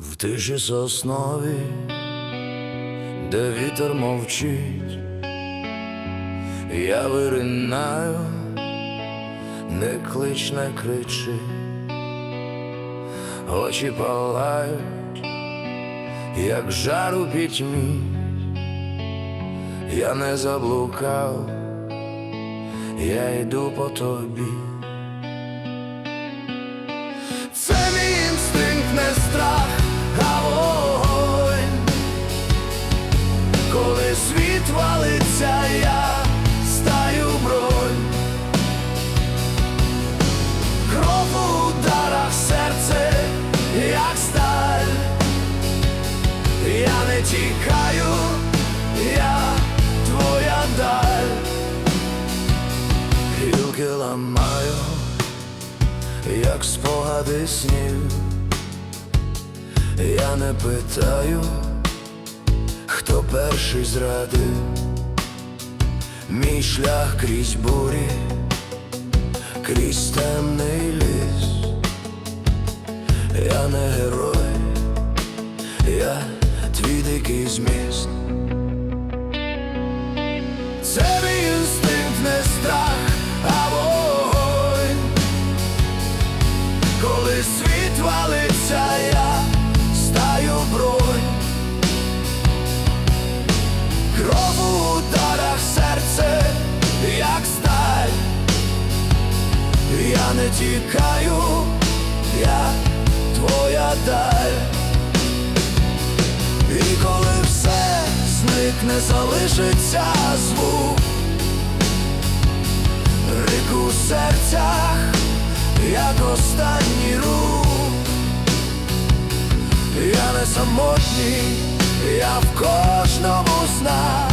В тиші соснові, де вітер мовчить, я виринаю, не клич, не кричи, очі палають, як жар у пітьмі, я не заблукав, я йду по тобі. Ламаю як спогади снів, я не питаю, хто перший зрадив, мій шлях крізь бурі, крізь темний ліс, я не герой, я твій дикий зміст. Це мій не тікаю, я твоя даль. І коли все зникне, залишиться звук. Рик у серцях, як останній рух. Я не самотній, я в кожному з нас.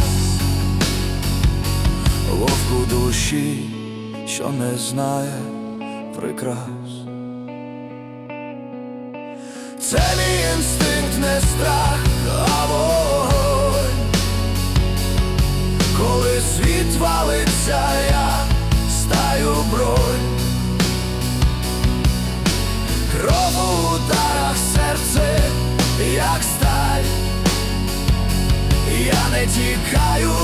Вовк у душі, що не знає прикрас. Це мій інстинкт не страх, а вогонь. Коли світ валиться, я стаю бронь. Кров у ударах серце, як сталь. Я не тікаю,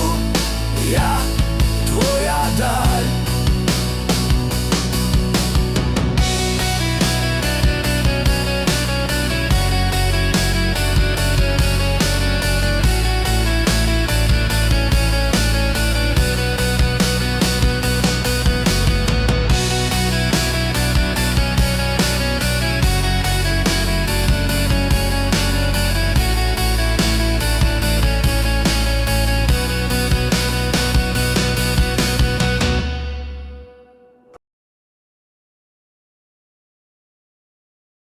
я